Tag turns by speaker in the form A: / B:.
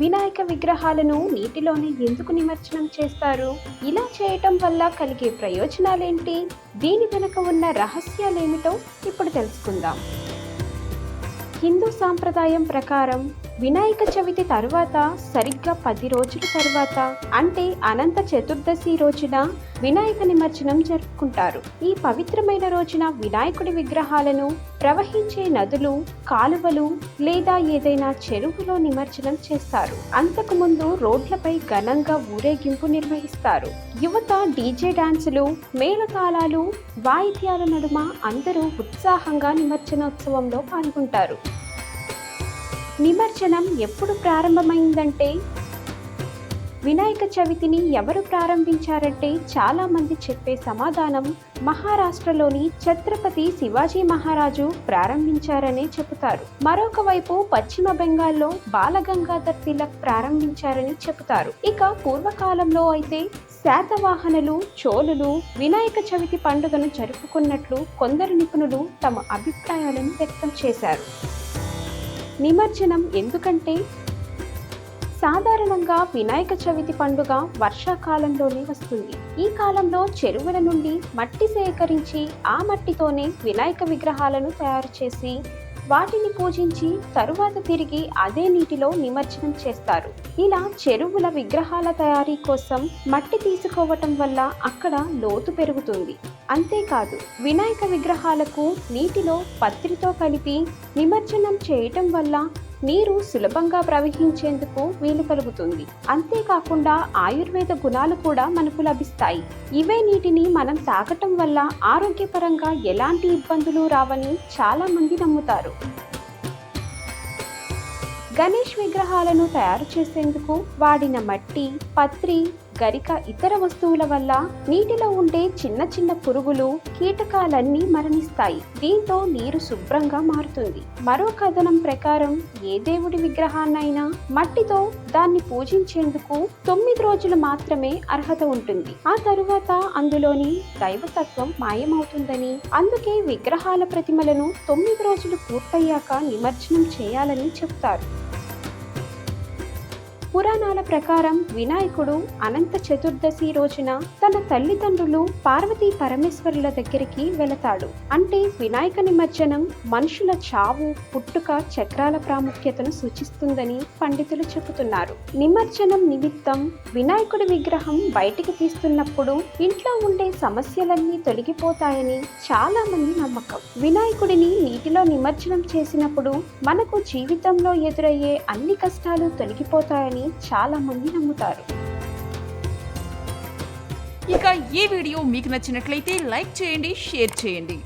A: వినాయక విగ్రహాలను నీటిలోనే ఎందుకు నిమజ్జనం చేస్తారు? ఇలా చేయటం వల్ల కలిగే ప్రయోజనాలేంటి? దీని వెనుక ఉన్న రహస్యాలేమిటో ఇప్పుడు తెలుసుకుందాం. హిందూ సాంప్రదాయం ప్రకారం వినాయక చవితి తర్వాత సరిగ్గా పది రోజుల తర్వాత అంటే అనంత చతుర్దశి రోజున వినాయక నిమజ్జనం జరుపుకుంటారు. ఈ పవిత్రమైన రోజున వినాయకుడి విగ్రహాలను ప్రవహించే నదులు కాలువలు లేదా ఏదైనా చెరువులో నిమజ్జనం చేస్తారు. అంతకుముందు రోడ్లపై ఘనంగా ఊరేగింపు నిర్వహిస్తారు. యువత డీజే డాన్సులు మేళతాళాలు వాయిద్యాల నడుమ అందరూ ఉత్సాహంగా నిమజ్జనోత్సవంలో పాల్గొంటారు. నిమజ్జనం ఎప్పుడు ప్రారంభమైందంటే? వినాయక చవితిని ఎవరు ప్రారంభించారంటే చాలామంది చెప్పే సమాధానం మహారాష్ట్రలోని ఛత్రపతి శివాజీ మహారాజు ప్రారంభించారనే చెబుతారు. మరొక వైపు పశ్చిమ బెంగాల్లో బాలగంగాధర్ తిలక్ ప్రారంభించారని చెబుతారు. ఇక పూర్వకాలంలో అయితే శాతవాహనులు చోళులు వినాయక చవితి పండుగను జరుపుకున్నట్లు కొందరు నిపుణులు తమ అభిప్రాయాలను వ్యక్తం చేశారు. నిమజ్జనం ఎందుకంటే? సాధారణంగా వినాయక చవితి పండుగ వర్షాకాలంలోనే వస్తుంది. ఈ కాలంలో చెరువుల నుండి మట్టి సేకరించి ఆ మట్టితోనే వినాయక విగ్రహాలను తయారు చేసి వాటిని పూజించి తరువాత తిరిగి అదే నీటిలో నిమజ్జనం చేస్తారు. ఇలా చెరువుల విగ్రహాల తయారీ కోసం మట్టి తీసుకోవటం వల్ల అక్కడ లోతు పెరుగుతుంది. అంతేకాదు వినాయక విగ్రహాలకు నీటిలో పత్రితో కలిపి నిమజ్జనం చేయటం వల్ల నీరు సులభంగా ప్రవహించేందుకు వీలు కలుగుతుంది. అంతేకాకుండా ఆయుర్వేద గుణాలు కూడా మనకు లభిస్తాయి. ఇవే నీటిని మనం తాగటం వల్ల ఆరోగ్యపరంగా ఎలాంటి ఇబ్బందులు రావని చాలా మంది నమ్ముతారు. గణేష్ విగ్రహాలను తయారు చేసేందుకు వాడిన మట్టి పత్రి గరిక ఇతర వస్తువుల వల్ల నీటిలో ఉండే చిన్న చిన్న పురుగులు కీటకాలన్నీ మరణిస్తాయి. దీంతో నీరు శుభ్రంగా మారుతుంది. మరో కథనం ప్రకారం ఏ దేవుడి విగ్రహాన్నైనా మట్టితో దాన్ని పూజించేందుకు తొమ్మిది రోజులు మాత్రమే అర్హత ఉంటుంది. ఆ తరువాత అందులోని దైవతత్వం మాయమవుతుందని అందుకే విగ్రహాల ప్రతిమలను తొమ్మిది రోజులు పూర్తయ్యాక నిమజ్జనం చేయాలని చెప్తారు. పురాణాల ప్రకారం వినాయకుడు అనంత చతుర్దశి రోజున తన తల్లిదండ్రులు పార్వతీ పరమేశ్వరుల దగ్గరికి వెళతాడు. అంటే వినాయక నిమజ్జనం మనుషుల చావు పుట్టుక చక్రాల ప్రాముఖ్యతను సూచిస్తుందని పండితులు చెబుతున్నారు. నిమజ్జనం నిమిత్తం వినాయకుడి విగ్రహం బయటికి తీస్తున్నప్పుడు ఇంట్లో ఉండే సమస్యలన్నీ తొలగిపోతాయని చాలా మంది నమ్మకం. వినాయకుడిని నీటిలో నిమజ్జనం చేసినప్పుడు మనకు జీవితంలో ఎదురయ్యే అన్ని కష్టాలు తొలగిపోతాయని చాలా మంది నమ్ముతారు.
B: ఇక ఈ వీడియో మీకు నచ్చినట్లయితే లైక్ చేయండి షేర్ చేయండి.